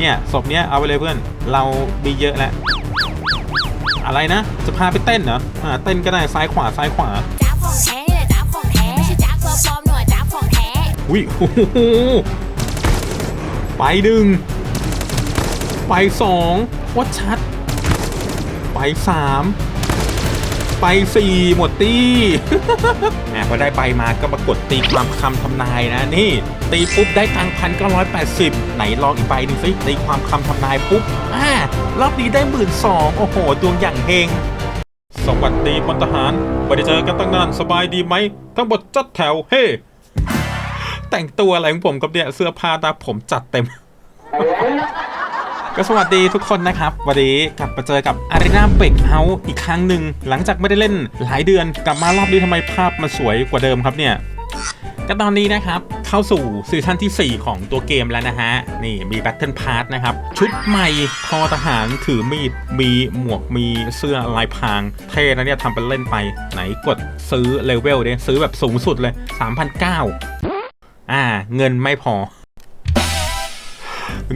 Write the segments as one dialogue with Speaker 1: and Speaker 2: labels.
Speaker 1: เนี่ยศพเนี้ยเอาไปเลยเพื่อน เรามีเยอะแล้วอะไรนะ จะพาไปเต้นเหรออ่าเต้นก็ได้ซ้ายขวาซ้ายขวา
Speaker 2: จ้าของแท้นี่แหลยจ้าของแท้ไม่ใช่จ้าตัวปลอมหน่วยจ้าของแท้
Speaker 1: อุ้ยโอ้โหไปหนึ่งไปสองวัดชัด ไปสาม ไปสี่หมดตี้แหมพอได้ไปมาก็มากดตีความคำทำนายนะ นี่ ตีปุ๊บได้ตังพันเก้าร้อยแปดสิบไหนลองอีกใบหนึ่งสิตีความคำทำนายปุ๊บอ่ารอบนี้ได้หมื่นสองโอ้โห ดวงอย่างเฮงสวัสดีพลทหารไม่ได้เจอกันตั้งนานสบายดีไหม ทั้งหมดจัดแถวเฮ้ แต่งตัวอะไรของผมกับเนี่ยเสื้อผ้าตาผมจัดเต็ม ก็สวัสดีทุกคนนะครับ วันนี้กลับมาเจอกับอารีนาเบกเฮาอีกครั้งหนึ่ง หลังจากไม่ได้เล่นหลายเดือน กลับมารอบนี้ทำไมภาพมันสวยกว่าเดิมครับเนี่ยก็ตอนนี้นะครับเข้าสู่ซีซั่นที่ 4 ของตัวเกมแล้วนะฮะ นี่มี Battle Pass นะครับ ชุดใหม่ทอทหารถือมีด มีหมวกมีเสื้อลายพราง เท่นะเนี่ยทำเป็นเล่นไปไหนกดซื้อเลเวลเด้ซื้อแบบสูงสุดเลย3,900อ่า เงินไม่พอ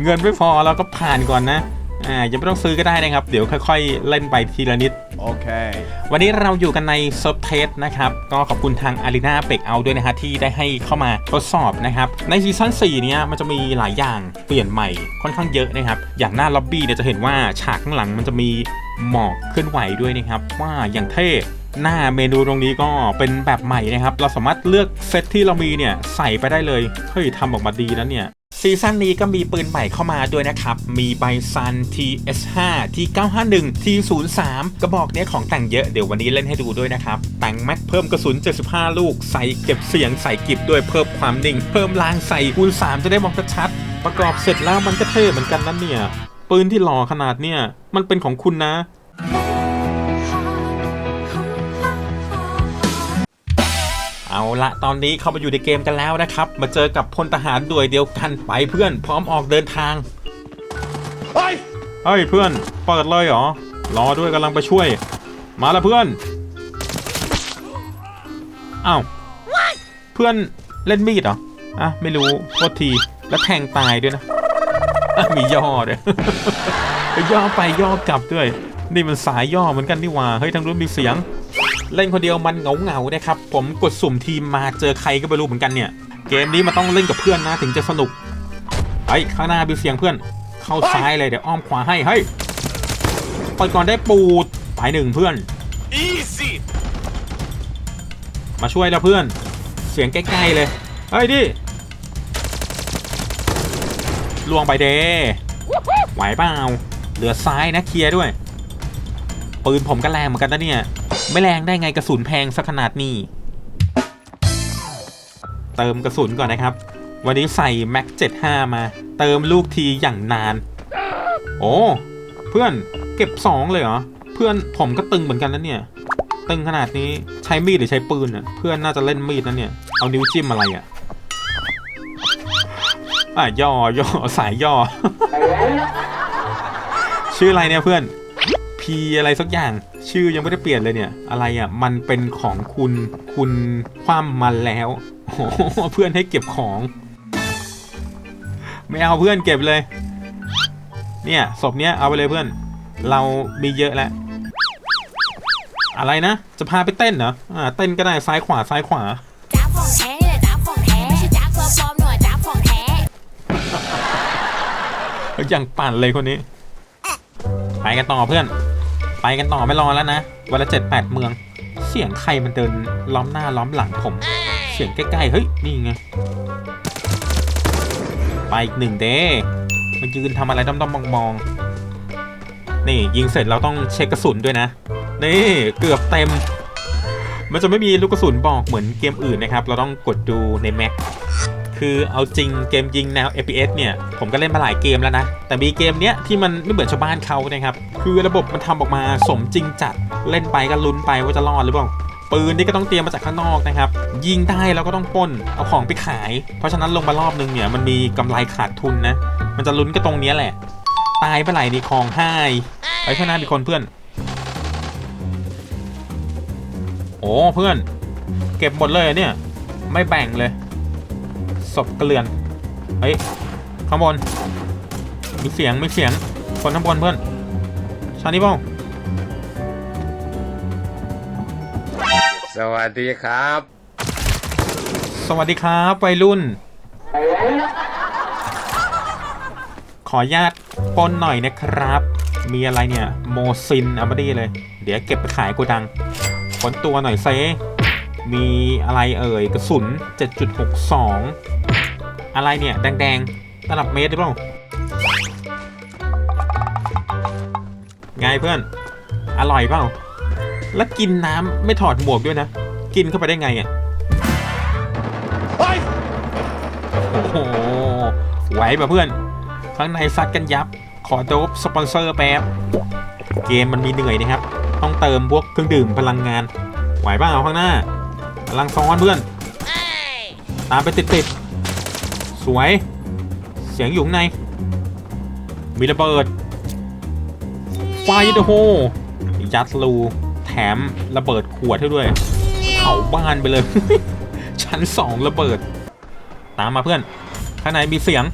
Speaker 1: เงินไม่พอเราก็ผ่านก่อนนะอ่ายังไม่ต้องซื้อก็ได้นะครับ เดี๋ยวค่อยๆ เล่นไปทีละนิด
Speaker 3: Okay.
Speaker 1: วันนี้เราอยู่กันในเซิร์ฟเทสนะครับ ก็ขอบคุณทาง a r e n a เ e กเอาด้วยนะฮะที่ได้ให้เข้ามาทดสอบนะครับ ในซีซั่น4เนี้ยมันจะมีหลายอย่างเปลี่ยนใหม่ค่อนข้างเยอะนะครับ อย่างหน้าล็อบบี้เนี่ยจะเห็นว่าฉากข้างหลังมันจะมีหมอกเคลื่อนไหวด้วยนะครับ ว่าอย่างเท่หน้าเมนูตรงนี้ก็เป็นแบบใหม่นะครับ เราสามารถเลือกเซตที่เรามีเนี่ยใส่ไปได้เลยเฮ้ยทำออกมาดีนะเนี่ย ซีซั่นนี้ก็มีปืนใหม่เข้ามาด้วยนะครับ มีไบซัน TS5 T951 T03 กระบอกเนี้ยของแต่งเยอะเดี๋ยววันนี้เล่นให้ดูด้วยนะครับ แต่งแม็กเพิ่มกระสุน 75 ลูก ใส่เก็บเสียงใส่กิบด้วยเพิ่มความนิ่ง เพิ่มลางใส่คูณ3จะได้มองชัด ประกอบเสร็จแล้วมันก็เท่เหมือนกันนั่นเนี่ย ปืนที่หล่อขนาดเนี่ยมันเป็นของคุณนะ ละตอนนี้เข้ามาอยู่ในเกมกันแล้วนะครับ มาเจอกับพลทหารด้วยเดียวกันไปเพื่อนพร้อมออกเดินทาง
Speaker 3: เฮ้ย
Speaker 1: เฮ้ยเพื่อนเปิดเลยเหรอรอด้วยกำลังไปช่วย มาแล้วเพื่อนอ้าวเพื่อนเล่นมีดเหรออะไม่รู้โทษทีแล้วแทงตายด้วยนะอะมีย่อด้วยย่อไปย่อกลับด้วย นี่มันสายย่อเหมือนกันนี่หว่าเฮ้ยทางนู้นมีเสียง เล่นคนเดียวมันเหงาเหงาๆนะครับ ผมกดสุ่มทีมมาเจอใครก็ไม่รู้เหมือนกันเนี่ย เกมนี้มันต้องเล่นกับเพื่อนนะถึงจะสนุกเฮ้ยข้างหน้ามีเสียงเพื่อน เข้าซ้ายเลยเดี๋ยวอ้อมขวาให้เฮ้ยเปิดก่อนได้ปูดไปหนึ่งเพื่อน
Speaker 3: Easy.
Speaker 1: มาช่วยแล้วเพื่อน เสียงใกล้ๆเลยเฮ้ยดิลวงไปเดไหวเปล่าเหลือซ้ายนะเคลียร์ด้วยปืนผมก็แรงเหมือนกันนะเนี่ย ไม่แรงได้ไงกระสุนแพงสักขนาดนี้ เติมกระสุนก่อนนะครับ วันนี้ใส่แม็ก75 มา เติมลูกทีอย่างนาน โอ้ เพื่อนเก็บ 2 เลยเหรอ เพื่อนผมก็ตึงเหมือนกันนะเนี่ย ตึงขนาดนี้ใช้มีดหรือใช้ปืนอะ เพื่อนน่าจะเล่นมีดนะเนี่ย เอานิ้วจิ้มอะไรอะอะย่อย่อสายย่อ ชื่ออะไรเนี่ยเพื่อน พีอะไรสักอย่าง ชื่อยังไม่ได้เปลี่ยนเลยเนี่ย อะไรอะ มันเป็นของคุณคุณคว่ำมันแล้วโอ้เพื่อนให้เก็บของ ไม่เอาเพื่อนเก็บเลย เนี่ยศพเนี้ยเอาไปเลยเพื่อน เรามีเยอะแล้วอะไรนะ จะพาไปเต้นเหรออ่าเต้นก็ได้ซ้ายขวาซ้ายขวา
Speaker 2: จ้าของแท้นี่แหละจ้าของแท้ไม่ใช่จ้าตัวปลอมหน่วยจ้าของแท้
Speaker 1: อย่างปั่นเลยคนนี้ไปกันต่อเพื่อน ไปกันต่อไม่รอแล้วนะ วันละเจ็ดแปดเมือง เสียงใครมันเดินล้อมหน้าล้อมหลังผม เสียงใกล้ๆ เฮ้ย นี่ไง ไปอีกหนึ่งเด้มันยืนทำอะไรด้อมๆมองๆ นี่ยิงเสร็จเราต้องเช็คกระสุนด้วยนะ นี่เกือบเต็ม มันจะไม่มีลูกกระสุนบอกเหมือนเกมอื่นนะครับ เราต้องกดดูในแม็ก คือเอาจริงเกมยิงแนว FPS เนี่ย ผมก็เล่นมาหลายเกมแล้วนะ แต่มีเกมเนี้ยที่มันไม่เหมือนชาวบ้านเขานะครับ คือระบบมันทำออกมาสมจริงจัด เล่นไปก็ลุ้นไปว่าจะรอดหรือเปล่า ปืนนี่ก็ต้องเตรียมมาจากข้างนอกนะครับ ยิงได้แล้วก็ต้องป้น เอาของไปขาย เพราะฉะนั้นลงมารอบนึงเนี่ยมันมีกำไรขาดทุนนะ มันจะลุ้นก็ตรงนี้แหละ ตายไปไหลนี่ของให้ไอ้ข้างหน้ามีคนเพื่อน โอ้เพื่อน เก็บหมดเลยเนี่ย ไม่แบ่งเลย ศพเกลือน เฮ้ย ข้างบน มีเสียง มีเสียง คนข้างบนเพื่อน ชานี่บ้าง
Speaker 4: สวัสดีครับ
Speaker 1: สวัสดีครับวัยรุ่น ขออนุญาตปล้นหน่อยนะครับ มีอะไรเนี่ย โมซินเอามาดีเลย เดี๋ยวเก็บไปขายโกดังค้นตัวหน่อยเซมีอะไรเอ่ย กระสุน 7.62 อะไรเนี่ย แดงๆระดับเมตรหรือเปล่าไงเพื่อน อร่อยเปล่า แล้วกินน้ำไม่ถอดหมวกด้วยนะ กินเข้าไปได้ไงอะ
Speaker 3: Hey!
Speaker 1: โอ้โหไหวป่ะเพื่อน ข้างในซัดกันยับ ขอโดบสปอนเซอร์แป๊บ เกมมันมีเหนื่อยนะครับ ต้องเติมพวกเครื่องดื่มพลังงาน ไหวบ้างเอาข้างหน้าพลังซ้อนเพื่อน ตามไปติดๆ สวย เสียงอยู่ข้างใน มีระเบิด ไฟเดอะโฮยัดรูแถมระเบิดขวดให้ด้วย เผาบ้านไปเลย ชั้นสองระเบิด ตามมาเพื่อน ข้างในมีเสียง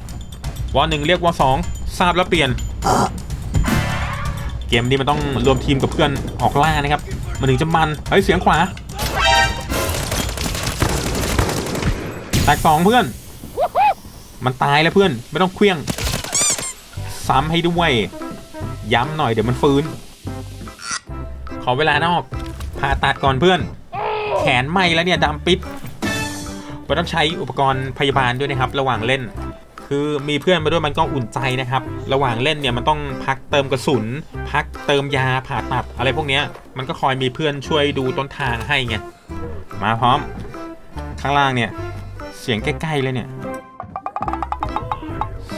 Speaker 1: วอหนึ่งเรียกวอสองทราบแล้วเปลี่ยน เกมนี้มันต้องรวมทีมกับเพื่อนออกล่านะครับ มันถึงจะมัน เฮ้ย เสียงขวาแตกสองเพื่อน มันตายแล้วเพื่อน ไม่ต้องเคลี้ยง ซ้ำให้ด้วย ย้ำหน่อยเดี๋ยวมันฟื้น ขอเวลานอกผ่าตัดก่อนเพื่อน แขนไหมแล้วเนี่ยดำปิดก็ต้องใช้อุปกรณ์พยาบาลด้วยนะครับ ระหว่างเล่น คือมีเพื่อนมาด้วยมันก็อุ่นใจนะครับ ระหว่างเล่นเนี่ยมันต้องพักเติมกระสุน พักเติมยาผ่าตัดอะไรพวกนี้มันก็คอยมีเพื่อนช่วยดูต้นทางให้ไงมาพร้อม ข้างล่างเนี่ยเสียงใกล้ๆเลยเนี่ย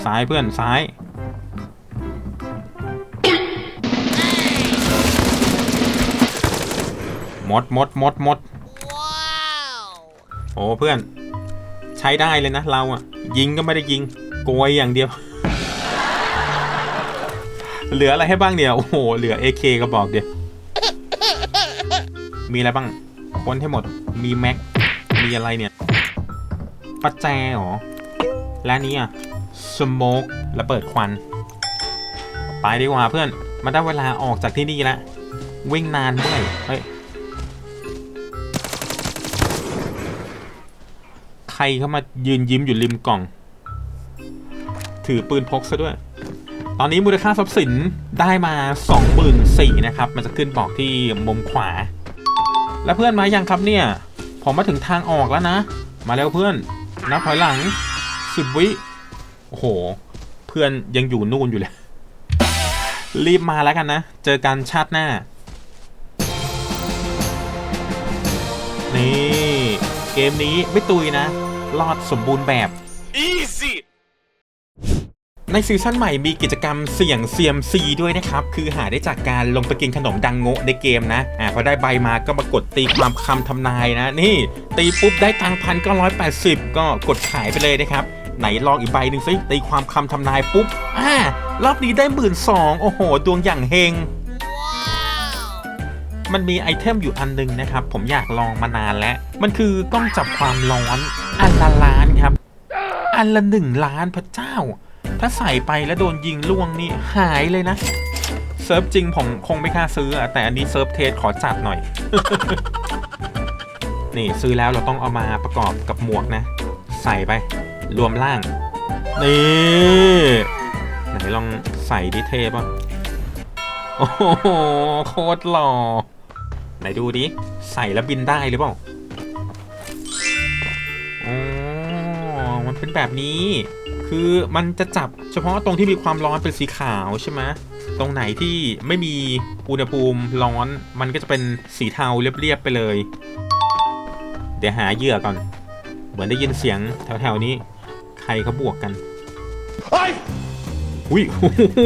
Speaker 1: ซ้ายเพื่อนซ้าย หมดหมดหมดหมดโอ้เพื่อน ใช้ได้เลยนะเราอะยิงก็ไม่ได้ยิงโกยอย่างเดียว เหลืออะไรให้บ้างเนี่ยโอ้โหเหลือ AK ก็บอกเดียวมีอะไรบ้างค้นให้หมดมีแม็กมีอะไรเนี่ยปัจแจเหรอและนี้อะ สโมกระเบิดควัน ไปดีกว่าเพื่อนมาได้เวลาออกจากที่นี่แล้ววิ่งนานด้วยเฮ้ยใครเข้ามายืนยิ้มอยู่ริมกล่อง ถือปืนพกซะด้วย ตอนนี้มูลค่าทรัพย์สินได้มา24,000นะครับ มันจะขึ้นบอกที่มุมขวา แล้วเพื่อนมายังครับเนี่ย ผมมาถึงทางออกแล้วนะ มาแล้วเพื่อนนับถอยหลังสิบวิ โอ้โห เพื่อนยังอยู่นู่นอยู่เลย รีบมาแล้วกันนะ เจอกันชาติหน้า นี่ เกมนี้ไม่ตุยนะ รอดสมบูรณ์แบบ
Speaker 3: Easy!
Speaker 1: ในซีซั่นใหม่มีกิจกรรมเสี่ยง CMC ด้วยนะครับ คือหาได้จากการลงไปกินขนมดังโงะในเกมนะ อ่าพอได้ใบมาก็มากดตีความคำทำนายนะ นี่ ตีปุ๊บได้ตังพันก็ร้อยแปดสิบก็กดขายไปเลยนะครับ ไหนลองอีกใบหนึ่งสิตีความคำทำนายปุ๊บอ่ารอบนี้ได้หมื่นสองโอ้โห ดวงอย่างเฮง มันมีไอเทมอยู่อันหนึงนะครับ ผมอยากลองมานานแล้ว มันคือกล้องจับความร้อน อันละล้านครับ อันละหนึ่งล้านพระเจ้า ถ้าใส่ไปแล้วโดนยิงล่วงนี่หายเลยนะ เซิร์ฟจริงผมคงไม่กล้าซื้ออะแต่อันนี้เซิร์ฟเทสขอจัดหน่อย นี่ซื้อแล้วเราต้องเอามาประกอบกับหมวกนะ ใส่ไป รวมล่าง นี่ ไหนลองใส่ดิเทป่ะ โอ้โห โคตรหล่อ ไหนดูดิ ใส่แล้วบินได้หรือเปล่าอ๋อมันเป็นแบบนี้ คือมันจะจับเฉพาะตรงที่มีความร้อนเป็นสีขาวใช่ไหมตรงไหนที่ไม่มีอุณหภูมิร้อน มันก็จะเป็นสีเทาเรียบๆไปเลย เดี๋ยวหาเหยื่อก่อน เหมือนได้ยินเสียงแถวๆนี้ ใครเขาบวกกัน
Speaker 3: Hey!
Speaker 1: อุ้ยโอ้โห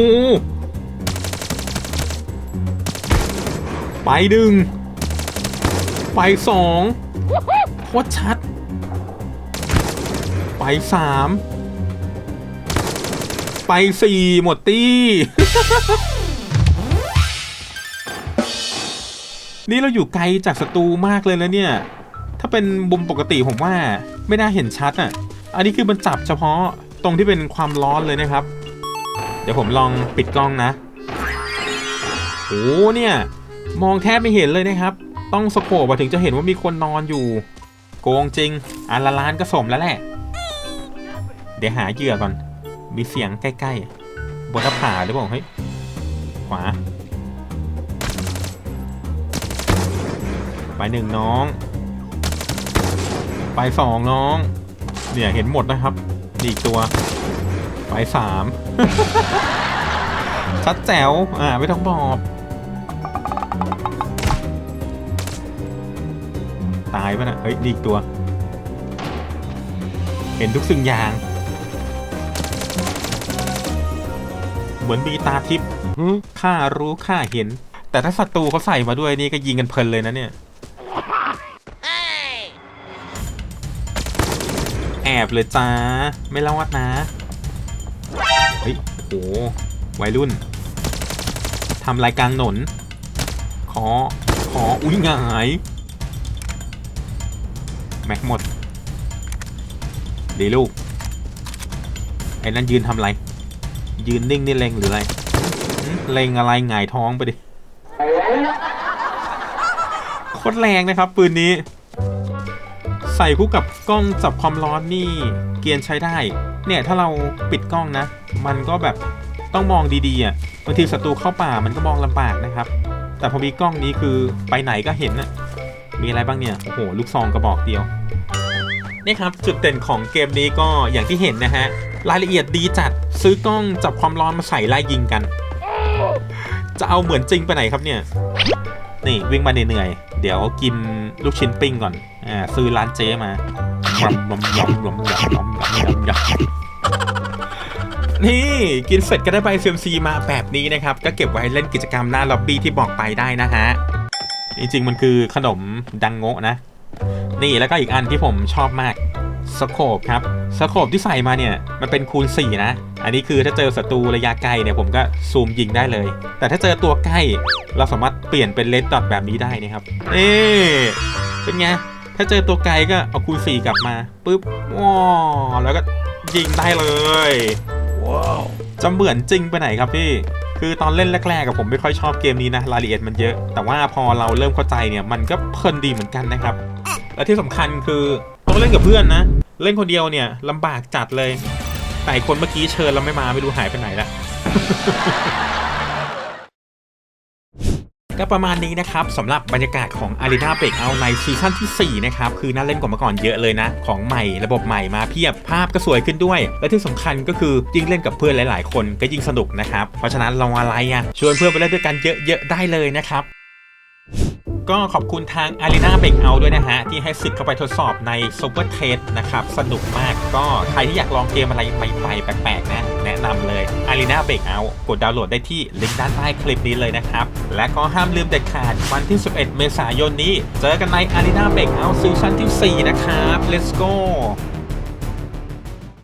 Speaker 1: ไปหนึ่งไปสองโคตรชัด ไปสามไปสี่หมดตี้ นี่เราอยู่ไกลจากศัตรูมากเลยนะเนี่ย ถ้าเป็นมุมปกติผมว่าไม่น่าเห็นชัดอะ อันนี้คือมันจับเฉพาะตรงที่เป็นความร้อนเลยนะครับ เดี๋ยวผมลองปิดกล้องนะโอ้เนี่ย มองแทบไม่เห็นเลยนะครับ ต้องสโคปอะถึงจะเห็นว่ามีคนนอนอยู่ โกงจริง อันละล้านก็สมแล้วแหละ เดี๋ยวหาเหยื่อก่อน มีเสียงใกล้ๆบนหน้าผาหรือเปล่าเฮ้ยขวาไปหนึ่งน้อง ไปสองน้อง เนี่ยเห็นหมดนะครับนี่อีกตัวไปสามชัดแจ๋วอ่าไม่ต้องบอกตายปะนะเฮ้ยนี่อีกตัว เห็นทุกสิ่งอย่าง เหมือนมีตาทิพย์ข้ารู้ข้าเห็น แต่ถ้าศัตรูเขาใส่มาด้วยนี่ก็ยิงกันเพลินเลยนะเนี่ย อบเลยจ้า ไม่รอดนะ เฮ้ยโหวัยรุ่นทำรายกลางหนน ขอ ขอ อุ้ยหงาย แม็กหมด ดีลูก ไอ้นั่นยืนทำไร ยืนนิ่งนี่เลงหรืออะไรเลงอะไรหงายท้องไปดิ โคตรแรงนะครับปืนนี้ ใส่คู่กับกล้องจับความร้อนนี่เกียนใช้ได้ เนี่ยถ้าเราปิดกล้องนะ มันก็แบบต้องมองดีๆอะบางทีศัตรูเข้าป่ามันก็มองลำบากนะครับ แต่พอมีกล้องนี้คือไปไหนก็เห็นนะมีอะไรบ้างเนี่ย โอ้โห ลูกซองกระบอกเดียว นี่ครับ จุดเด่นของเกมนี้ก็อย่างที่เห็นนะฮะ รายละเอียดดีจัดซื้อกล้องจับความร้อนมาใส่ไล่ยิงกัน จะเอาเหมือนจริงไปไหนครับเนี่ย นี่วิ่งมาเหนื่อย เดี๋ยวกินลูกชิ้นปิ้งก่อน อ่าซื้อร้านเจ๊มายำยำยำยำยำยำยำยำนี่กินเสร็จก็ได้ใบเซียมซีมาแบบนี้นะครับ ก็เก็บไว้เล่นกิจกรรมหน้าล็อบบี้ที่บอกไปได้นะฮะ จริงๆมันคือขนมดังโงะนะ นี่แล้วก็อีกอันที่ผมชอบมากสโคปครับสโคปที่ใส่มาเนี่ย มันเป็นคูณ 4 นะ อันนี้คือถ้าเจอศัตรูระยะไกลเนี่ยผมก็ซูมยิงได้เลย แต่ถ้าเจอตัวใกล้ เราสามารถเปลี่ยนเป็นเลนส์ดอทแบบนี้ได้นะครับเอ๊เป็นไง ถ้าเจอตัวไกลก็เอาคูณ4กลับมาปุ๊บว้าวแล้วก็ยิงได้เลย
Speaker 3: ว้าว
Speaker 1: จะเหมือนจริงไปไหนครับพี่ คือตอนเล่นแรกๆกับผมไม่ค่อยชอบเกมนี้นะรายละเอียดมันเยอะ แต่ว่าพอเราเริ่มเข้าใจเนี่ยมันก็เพลินดีเหมือนกันนะครับ และที่สำคัญคือต้องเล่นกับเพื่อนนะ เล่นคนเดียวเนี่ยลำบากจัดเลยแต่อีกคนเมื่อกี้เชิญเราไม่มาไม่รู้หายไปไหนละ ก็ประมาณนี้นะครับสำหรับบรรยากาศของ Arena Breakout ในซีซั่นที่ 4 นะครับ คือน่าเล่นกว่าเมื่อก่อนเยอะเลยนะ ของใหม่ระบบใหม่มาเพียบภาพก็สวยขึ้นด้วย และที่สำคัญก็คือยิ่งเล่นกับเพื่อนหลาย ๆ คนก็ยิ่งสนุกนะครับ เพราะฉะนั้นลองอะไรอะชวนเพื่อนไปเล่นด้วยกันเยอะ ๆ ได้เลยนะครับ ก็ขอบคุณทาง Arena Breakout ด้วยนะฮะ ที่ให้สิทธิ์เข้าไปทดสอบใน Super Test นะครับ สนุกมากก็ใครที่อยากลองเกมอะไรใหม่ๆแปลกๆ นะ แนะนำเลย Arena Breakout กดดาวน์โหลดได้ที่ลิงก์ด้านใต้คลิปนี้เลยนะครับ และก็ห้ามลืมเด็ดขาดวันที่ 11 เมษายนนี้ เจอกันใน Arena Breakout ซีซั่นที่ 4 นะครับ Let's go